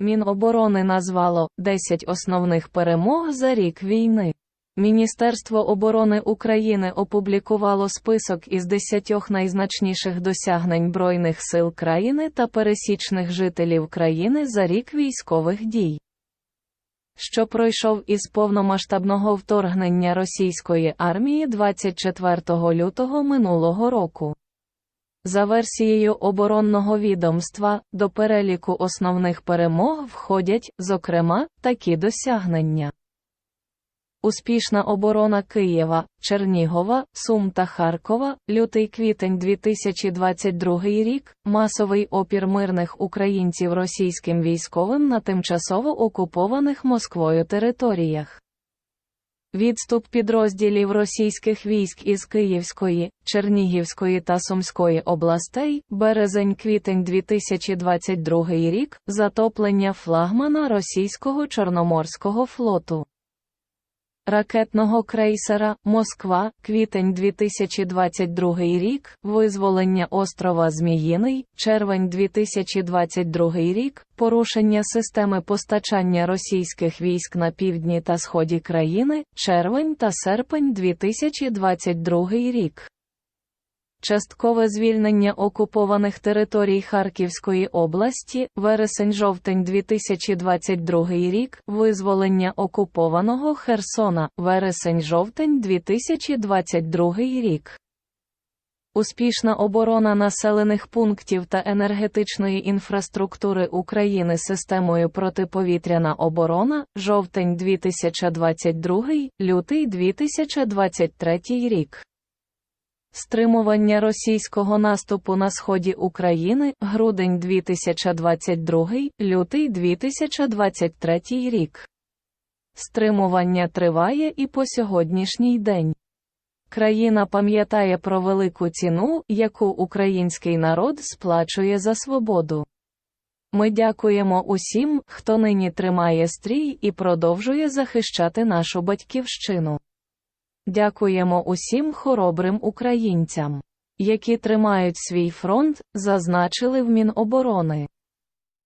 Міноборони назвало 10 основних перемог за рік війни. Міністерство оборони України опублікувало список із 10 найзначніших досягнень Збройних сил країни та пересічних жителів країни за рік військових дій. Що пройшов із повномасштабного вторгнення російської армії 24 лютого минулого року. За версією оборонного відомства, до переліку основних перемог входять, зокрема, такі досягнення. Успішна оборона Києва, Чернігова, Сум та Харкова, лютий-квітень 2022 рік, масовий опір мирних українців російським військовим на тимчасово окупованих Москвою територіях. Відступ підрозділів російських військ із Київської, Чернігівської та Сумської областей, березень-квітень 2022 рік, затоплення флагмана російського Чорноморського флоту. Ракетного крейсера Москва, квітень 2022 рік, визволення острова Зміїний, червень 2022 рік, порушення системи постачання російських військ на півдні та сході країни, червень та серпень 2022 рік. Часткове звільнення окупованих територій Харківської області, вересень-жовтень 2022 рік, визволення окупованого Херсона, вересень-жовтень 2022 рік. Успішна оборона населених пунктів та енергетичної інфраструктури України системою протиповітряна оборона, жовтень 2022, лютий 2023 рік. Стримування російського наступу на сході України, грудень 2022, лютий 2023 рік. Стримування триває і по сьогоднішній день. Країна пам'ятає про велику ціну, яку український народ сплачує за свободу. Ми дякуємо усім, хто нині тримає стрій і продовжує захищати нашу батьківщину. Дякуємо усім хоробрим українцям, які тримають свій фронт, зазначили в Міноборони.